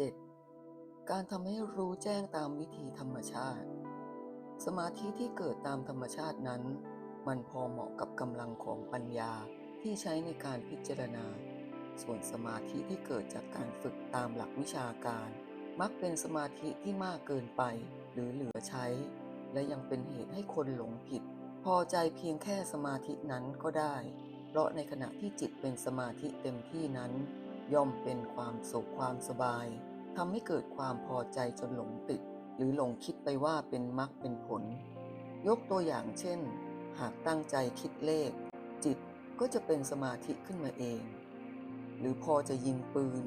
7. การทำให้รู้แจ้งตามวิธีธรรมชาติ สมาธิที่เกิดตามธรรมชาตินั้น มันพอเหมาะกับกำลังของปัญญาที่ใช้ในการพิจารณา ส่วนสมาธิที่เกิดจากการฝึกตามหลักวิชาการ มักเป็นสมาธิที่มากเกินไป หรือเหลือใช้ และยังเป็นเหตุให้คนหลงผิด พอใจเพียงแค่สมาธินั้นก็ได้ เพราะในขณะที่จิตเป็นสมาธิเต็มที่นั้น ย่อมเป็นความสุขความสบาย ทำให้เกิดความพอใจจนหลงติด หรือหลงคิดไปว่าเป็นมรรคเป็นผล ยกตัวอย่างเช่น หากตั้งใจคิดเลข จิตก็จะเป็นสมาธิขึ้นมาเอง หรือพอจะยิงปืน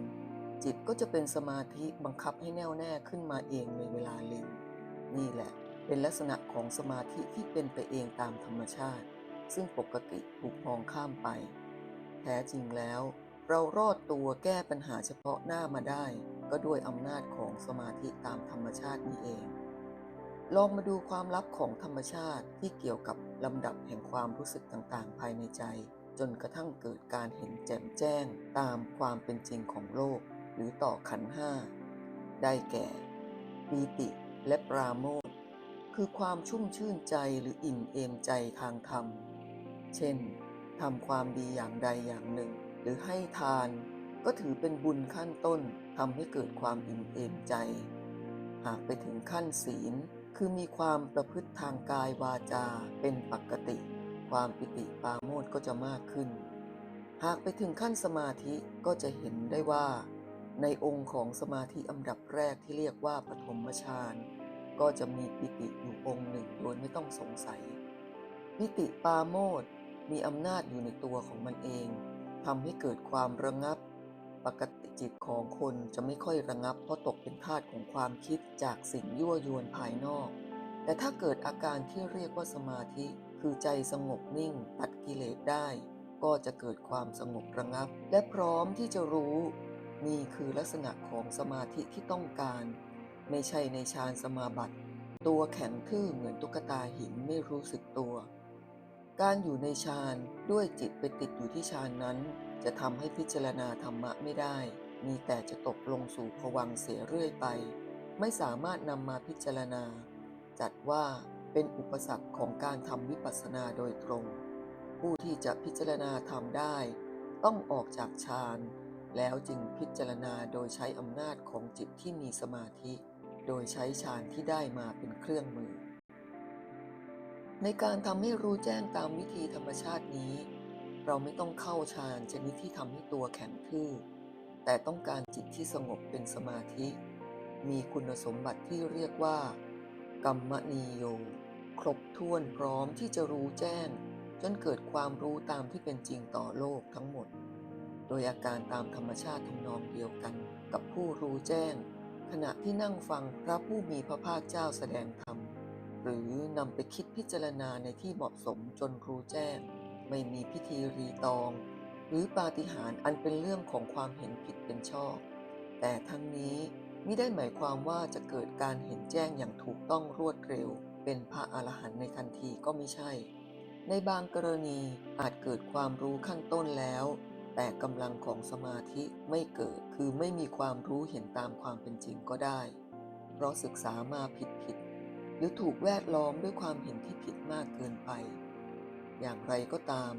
จิตก็จะเป็นสมาธิบังคับให้แน่วแน่ขึ้นมาเองในเวลาเล็งนี่แหละเป็นลักษณะของสมาธิที่เป็นไปเองตามธรรมชาติ ซึ่งปกติถูกมองข้ามไป แท้จริงแล้ว เรารอดตัวแก้ปัญหาเฉพาะหน้ามาได้ ก็ด้วยอำนาจของสมาธิตามธรรมชาตินี้เอง ลองมาดูความลับของธรรมชาติที่เกี่ยวกับลำดับแห่งความรู้สึกต่างๆ ภายในใจ จนกระทั่งเกิดการเห็นแจ่มแจ้งตามความเป็นจริงของโลก หรือต่อขันห้า ได้แก่ ปีติและปราโมทย์คือความชุ่มชื่นใจหรืออิ่มเอมใจทางธรรม เช่นทำความดีอย่างใดอย่างหนึ่ง หรือให้ทาน ก็ถือเป็นบุญขั้นต้นทำให้เกิดความอิ่มเอมใจ หากไปถึงขั้นศีล คือมีความประพฤติทางกายวาจาเป็นปกติ ความปิติปาโมทก็จะมากขึ้น หากไปถึงขั้นสมาธิก็จะเห็นได้ว่า ในองค์ของสมาธิอันดับแรกที่เรียกว่าปฐมฌานก็จะมีปิติอยู่องค์หนึ่งโดยไม่ต้องสงสัย ปิติปาโมทมีอำนาจอยู่ในตัวของมันเองทำให้เกิดความระงับ ปกติจิตของคนจะไม่ค่อยระงับเพราะตกเป็นทาสของความคิดจากสิ่งยั่วยวนภายนอก แต่ถ้าเกิดอาการที่เรียกว่าสมาธิ คือใจสงบนิ่งตัดกิเลสได้ ก็จะเกิดความสงบระงับ และพร้อมที่จะรู้ นี่คือลักษณะของสมาธิที่ต้องการ ไม่ใช่ในฌานสมาบัติ ตัวแข็งทื่อเหมือนตุ๊กตาหินไม่รู้สึกตัว การอยู่ในฌานด้วยจิตไปติดอยู่ที่ฌานนั้น จะทำให้พิจารณาธรรมะไม่ได้ มีแต่จะตกลงสู่ภวังเสียเรื่อยไป ไม่สามารถนำมาพิจารณา จัดว่าเป็นอุปสรรคของการทำวิปัสสนาโดยตรง ผู้ที่จะพิจารณาทำได้ ต้องออกจากฌานแล้วจึงพิจารณาโดยใช้อำนาจของจิตที่มีสมาธิ โดยใช้ฌานที่ได้มาเป็นเครื่องมือ ในการทำให้รู้แจ้งตามวิธีธรรมชาตินี้ เราไม่ต้องเข้าฌานชนิดที่ทำให้ตัวแข็งทื่อ แต่ต้องการจิตที่สงบเป็นสมาธิ มีคุณสมบัติที่เรียกว่ากัมมนีโย ครบถ้วนพร้อมที่จะรู้แจ้ง จนเกิดความรู้ตามที่เป็นจริงต่อโลกทั้งหมด โดยอาการตามธรรมชาติทำนองเดียวกันกับผู้รู้แจ้ง ขณะที่นั่งฟังพระผู้มีพระภาคเจ้าแสดงธรรม หรือนำไปคิดพิจารณาในที่เหมาะสมจนรู้แจ้ง ไม่มีพิธีรีตอง หรือปาฏิหาริย์อันเป็นเรื่องของความเห็นผิดเป็นชอบ แต่ทั้งนี้มิได้หมายความว่าจะเกิดการเห็นแจ้งอย่างถูกต้องรวดเร็ว เป็นพระอรหันต์ในทันทีก็ไม่ใช่ ในบางกรณีอาจเกิดความรู้ขั้นต้นแล้ว แต่กำลังของสมาธิไม่เกิดคือไม่มีความรู้เห็นตามความเป็นจริงก็ได้ เพราะศึกษามาผิดผิดหรือถูกแวดล้อมด้วยความเห็นที่ผิดมากเกินไป อย่างไรก็ตาม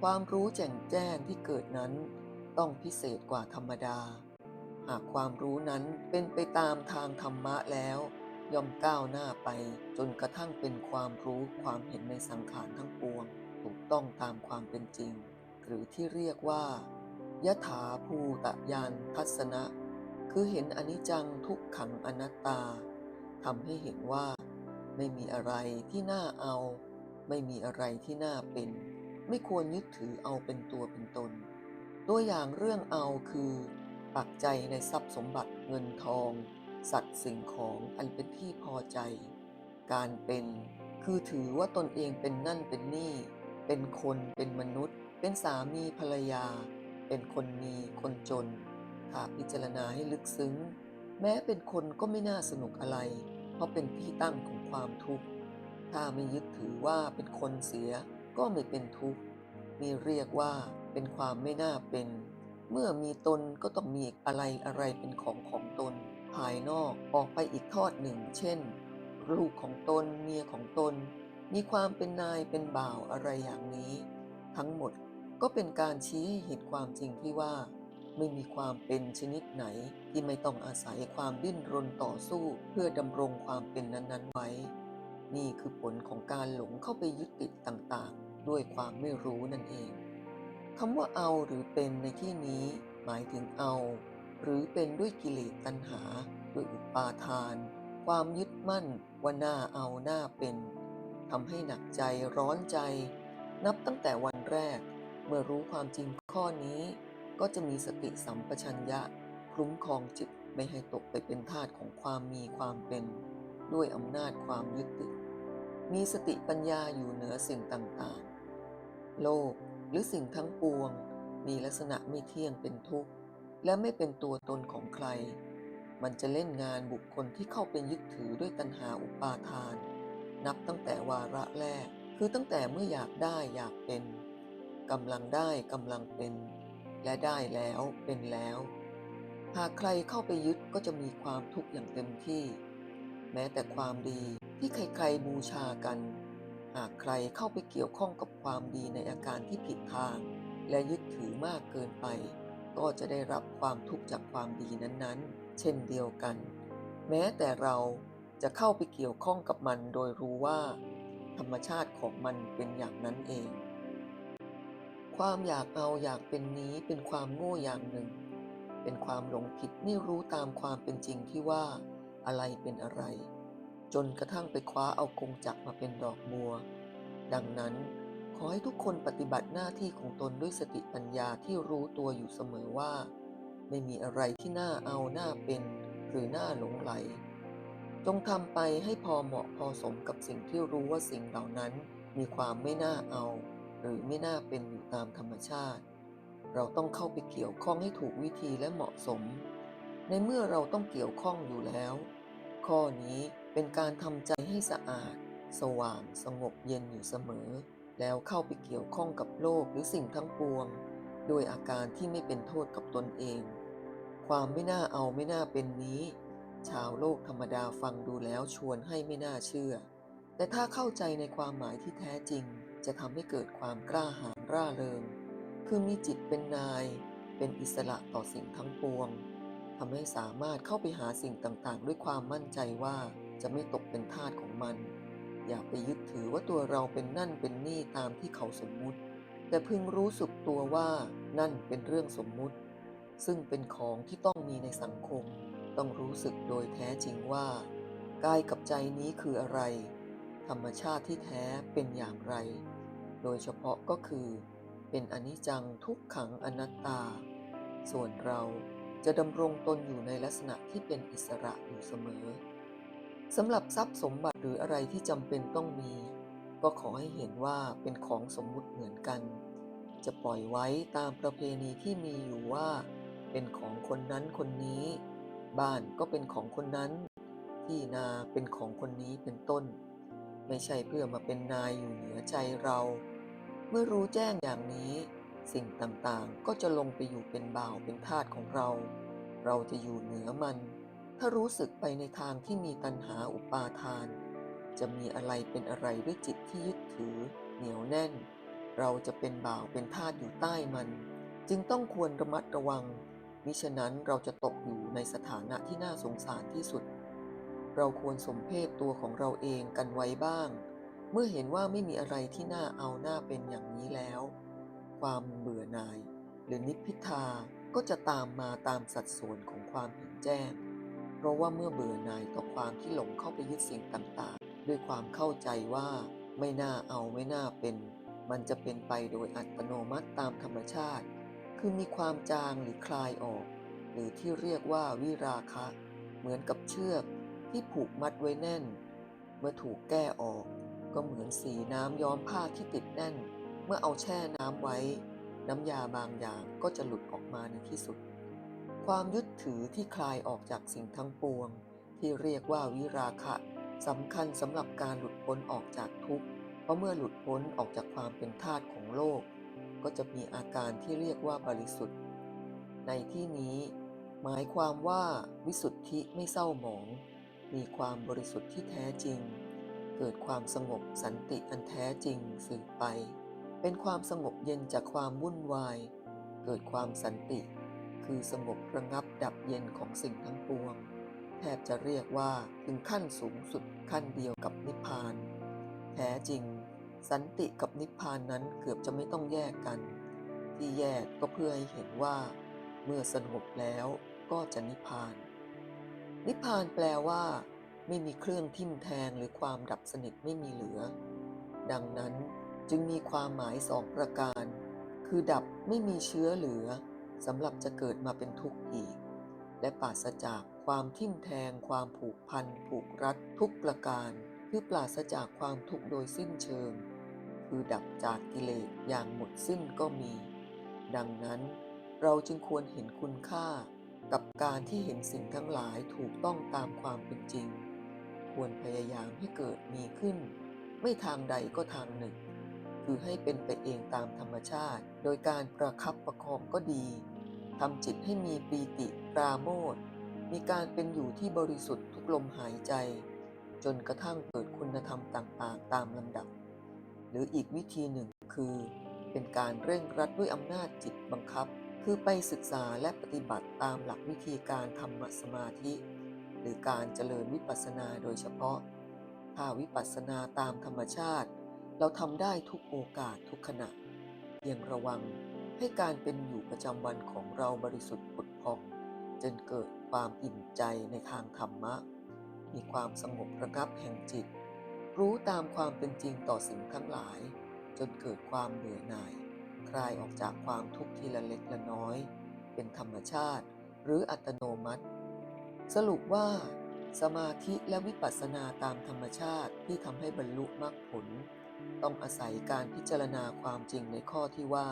ความรู้แจ่งแจ้งที่เกิดนั้นต้องพิเศษกว่าธรรมดา หากความรู้นั้นเป็นไปตามทางธรรมะแล้ว ย่อมก้าวหน้าไปจนกระทั่งเป็นความรู้ความเห็นในสังขารทั้งปวง ถูกต้องตามความเป็นจริง หรือที่เรียกว่ายถาภูตยานทัศนะ คือเห็นอนิจจังทุกขังอนัตตาทำให้เห็นว่า ไม่มีอะไรที่น่าเอา ไม่มีอะไรที่น่าเป็น ไม่ควรยึดถือเอาเป็นตัวเป็นตน ตัวอย่างเรื่องเอาคือปักใจในทรัพย์สมบัติเงินทอง สัตว์สิ่งของอันเป็นที่พอใจ การเป็น คือถือว่าตนเองเป็นนั่นเป็นนี่ เป็นคนเป็นมนุษย์ เป็นสามีภรรยา เป็นคนมีคนจนถ้าพิจารณาให้ลึกซึ้ง แม้เป็นคนก็ไม่น่าสนุกอะไร เพราะเป็นที่ตั้งของความทุกข์ ถ้าไม่ยึดถือว่าเป็นคนเสียก็ไม่เป็นทุกข์นี่เรียกว่าเป็นความไม่น่าเป็น เมื่อมีตนก็ต้องมีอะไรอะไรเป็นของของตน ภายนอกออกไปอีกทอดหนึ่ง เช่น ลูกของตนเมียของตน มีความเป็นนายเป็นบ่าวอะไรอย่างนี้ ทั้งหมดก็เป็นการชี้ให้เห็นความจริงที่ว่า ไม่มีความเป็นชนิดไหน ที่ไม่ต้องอาศัยความดิ้นรนต่อสู้เพื่อดำรงความเป็นนั้นๆไว้ นี่คือผลของการหลงเข้าไปยึดติดต่างๆ ด้วยความไม่รู้นั่นเองคำว่าเอาหรือเป็นในที่นี้หมายถึงเอา หรือเป็นด้วยกิเลสตัณหา ด้วยอุปาทาน ความยึดมั่นว่าหน้าเอาหน้าเป็นทำให้หนักใจร้อนใจ นับตั้งแต่วันแรก เมื่อรู้ความจริงข้อนี้ ก็จะมีสติสัมปชัญญะคุ้มครองจิตไม่ให้ตกไปเป็นทาสของความมีความเป็น ด้วยอำนาจความยึดติด มีสติปัญญาอยู่เหนือสิ่งต่างๆ โลกหรือสิ่งทั้งปวง มีลักษณะไม่เที่ยงเป็นทุกข์ และไม่เป็นตัวตนของใคร มันจะเล่นงานบุคคลที่เข้าไปยึดถือด้วยตัณหาอุปาทาน นับตั้งแต่วาระแรก คือตั้งแต่เมื่ออยากได้อยากเป็นกำลังได้กำลังเป็น และได้แล้วเป็นแล้ว หากใครเข้าไปยึดก็จะมีความทุกข์อย่างเต็มที่ แม้แต่ความดีที่ใครๆบูชากัน หากใครเข้าไปเกี่ยวข้องกับความดีในอาการที่ผิดทาง และยึดถือมากเกินไป ก็จะได้รับความทุกข์จากความดีนั้นๆ เช่นเดียวกัน แม้แต่เราจะเข้าไปเกี่ยวข้องกับมันโดยรู้ว่า ธรรมชาติของมันเป็นอย่างนั้นเอง ความอยากเอาอยากเป็นนี้เป็นความโง่อย่างหนึ่ง เป็นความหลงผิดไม่รู้ตามความเป็นจริงที่ว่า อะไรเป็นอะไร จนกระทั่งไปคว้าเอากงจักรมาเป็นดอกบัว ดังนั้นขอให้ทุกคนปฏิบัติหน้าที่ของตนด้วยสติปัญญาที่รู้ตัวอยู่เสมอว่า ไม่มีอะไรที่น่าเอาน่าเป็น หรือน่าหลงไหล จงทำไปให้พอเหมาะพอสมกับสิ่งที่รู้ว่าสิ่งเหล่านั้น มีความไม่น่าเอา หรือไม่น่าเป็นอยู่ตามธรรมชาติ เราต้องเข้าไปเกี่ยวข้องให้ถูกวิธีและเหมาะสม ในเมื่อเราต้องเกี่ยวข้องอยู่แล้ว ข้อนี้เป็นการทำใจให้สะอาด สว่างสงบเย็นอยู่เสมอ แล้วเข้าไปเกี่ยวข้องกับโลกหรือสิ่งทั้งปวง โดยอาการที่ไม่เป็นโทษกับตนเอง ความไม่น่าเอาไม่น่าเป็นนี้ ชาวโลกธรรมดาฟังดูแล้วชวนให้ไม่น่าเชื่อ แต่ถ้าเข้าใจในความหมายที่แท้จริง จะทำให้เกิดความกล้าหาญร่าเริง คือมีจิตเป็นนาย เป็นอิสระต่อสิ่งทั้งปวง ทำให้สามารถเข้าไปหาสิ่งต่างๆ ด้วยความมั่นใจว่าจะไม่ตกเป็นทาสของมัน อย่าไปยึดถือว่าตัวเราเป็นนั่นเป็นนี่ตามที่เขาสมมุติ แต่พึงรู้สึกตัวว่านั่นเป็นเรื่องสมมุติ ซึ่งเป็นของที่ต้องมีในสังคม ต้องรู้สึกโดยแท้จริงว่ากายกับใจนี้คืออะไร ธรรมชาติที่แท้เป็นอย่างไร โดยเฉพาะก็คือ เป็นอนิจจังทุกขังอนัตตา ส่วนเรา จะดำรงตนอยู่ในลักษณะที่เป็นอิสระอยู่เสมอสำหรับทรัพย์สมบัติหรืออะไรที่จำเป็นต้องมี ก็ขอให้เห็นว่าเป็นของสมมุติเหมือนกัน จะปล่อยไว้ตามประเพณีที่มีอยู่ว่า เป็นของคนนั้นคนนี้ บ้านก็เป็นของคนนั้น ที่นาเป็นของคนนี้เป็นต้น ไม่ใช่เพื่อมาเป็นนายอยู่เหนือใจเรา เมื่อรู้แจ้งอย่างนี้ สิ่งต่างๆ ก็จะลงไปอยู่เป็นบ่าวเป็นทาสของเรา เราจะอยู่เหนือมัน ถ้ารู้สึกไปในทางที่มีตัณหาอุปาทาน จะมีอะไรเป็นอะไรด้วยจิตที่ยึดถือ เหนียวแน่น เราจะเป็นบ่าวเป็นทาสอยู่ใต้มัน จึงต้องควรระมัดระวัง มิฉะนั้นเราจะตกอยู่ในสถานะที่น่าสงสารที่สุด เราควรสมเพศตัวของเราเองกันไว้บ้าง เมื่อเห็นว่าไม่มีอะไรที่น่าเอาหน้าเป็นอย่างนี้แล้ว ความเบื่อหน่าย หรือนิพพิทาก็จะตามมาตามสัดส่วนของความเห็นแจ้ง เพราะว่าเมื่อเบื่อหน่ายต่อความที่หลงเข้าไปยึดสิ่งต่างๆ ด้วยความเข้าใจว่าไม่น่าเอาไม่น่าเป็น มันจะเป็นไปโดยอัตโนมัติตามธรรมชาติ คือมีความจางหรือคลายออก หรือที่เรียกว่าวิราคะ เหมือนกับเชือกที่ผูกมัดไว้แน่น เมื่อถูกแก้ออก ก็เหมือนสีน้ำย้อมผ้าที่ติดแน่น เมื่อเอาแช่น้ำไว้ น้ำยาบางอย่างก็จะหลุดออกมาในที่สุด ความยึดถือที่คลายออกจากสิ่งทั้งปวง ที่เรียกว่าวิราคะสำคัญสำหรับการหลุดพ้นออกจากทุกข์ เพราะเมื่อหลุดพ้นออกจากความเป็นทาสของโลก ก็จะมีอาการที่เรียกว่าบริสุทธิ์ ในที่นี้ หมายความว่าวิสุทธิไม่เศร้าหมอง มีความบริสุทธิ์ที่แท้จริง เกิดความสงบสันติอันแท้จริงสืบไป เป็นความสงบเย็นจากความวุ่นวาย เกิดความสันติ คือสงบระงับดับเย็นของสิ่งทั้งปวง แทบจะเรียกว่าถึงขั้นสูงสุดขั้นเดียวกับนิพพาน แท้จริง สันติกับนิพพานนั้นเกือบจะไม่ต้องแยกกัน ที่แยกก็เพื่อให้เห็นว่า เมื่อสงบแล้วก็จะนิพพาน นิพพานแปลว่า ไม่มีเครื่องทิ่มแทงหรือความดับสนิทไม่มีเหลือ ดังนั้น จึงมีความหมายสองประการ คือดับไม่มีเชื้อเหลือสำหรับจะเกิดมาเป็นทุกข์อีก และปราศจากความทิ่มแทง ความผูกพัน ผูกรัดทุกประการ คือปราศจากความทุกข์โดยสิ้นเชิง คือดับจากกิเลสอย่างหมดสิ้นก็มี ดังนั้นเราจึงควรเห็นคุณค่ากับการที่เห็นสิ่งทั้งหลายถูกต้องตามความเป็นจริง ควรพยายามให้เกิดมีขึ้น ไม่ทางใดก็ทางหนึ่ง คือให้เป็นไปเองตามธรรมชาติ โดยการประคับประคองก็ดีทำจิตให้มีปีติปราโมทมีการเป็นอยู่ที่บริสุทธิ์ทุกลมหายใจ จนกระทั่งเกิดคุณธรรมต่างๆ ตามลำดับ หรืออีกวิธีหนึ่งคือ เป็นการเร่งรัดด้วยอำนาจจิตบังคับ คือไปศึกษาและปฏิบัติตามหลักวิธีการธรรมสมาธิ หรือการเจริญวิปัสสนาโดยเฉพาะ ถ้าวิปัสสนาตามธรรมชาติ เราทำได้ทุกโอกาสทุกขณะเพียงระวังให้การเป็นอยู่ประจำวันของเราบริสุทธิ์ผุดพองจนเกิดความอิ่มใจในทางธรรมะ มีความสงบระงับแห่งจิต รู้ตามความเป็นจริงต่อสิ่งทั้งหลาย จนเกิดความเบื่อหน่าย คลายออกจากความทุกข์ทีละเล็กละน้อย เป็นธรรมชาติหรืออัตโนมัติ สรุปว่า สมาธิและวิปัสสนาตามธรรมชาติที่ทำให้บรรลุมรรคผล ต้องอาศัยการพิจารณาความจริงในข้อที่ว่า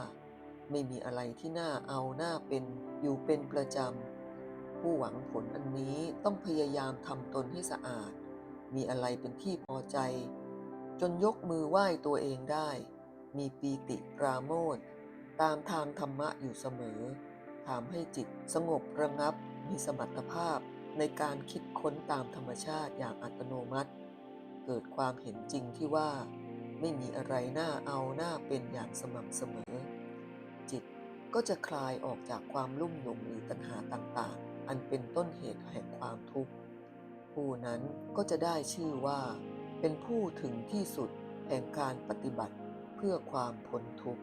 ไม่มีอะไรที่น่าเอาหน้าเป็นอยู่เป็นประจำ ผู้หวังผลอันนี้ต้องพยายามทำตนให้สะอาด มีอะไรเป็นที่พอใจ จนยกมือไหว้ตัวเองได้ มีปีติปราโมทย์ตามทางธรรมะอยู่เสมอทำให้จิตสงบระงับมีสมรรถภาพในการคิดค้นตามธรรมชาติอย่างอัตโนมัติ เกิดความเห็นจริงที่ว่า ไม่มีอะไรน่าเอาหน้าเป็นอย่างสม่ำเสมอ จิตก็จะคลายออกจากความลุ่มหลงหรือตัณหาต่างๆ อันเป็นต้นเหตุแห่งความทุกข์ ผู้นั้นก็จะได้ชื่อว่า เป็นผู้ถึงที่สุดแห่งการปฏิบัติเพื่อความพ้นทุกข์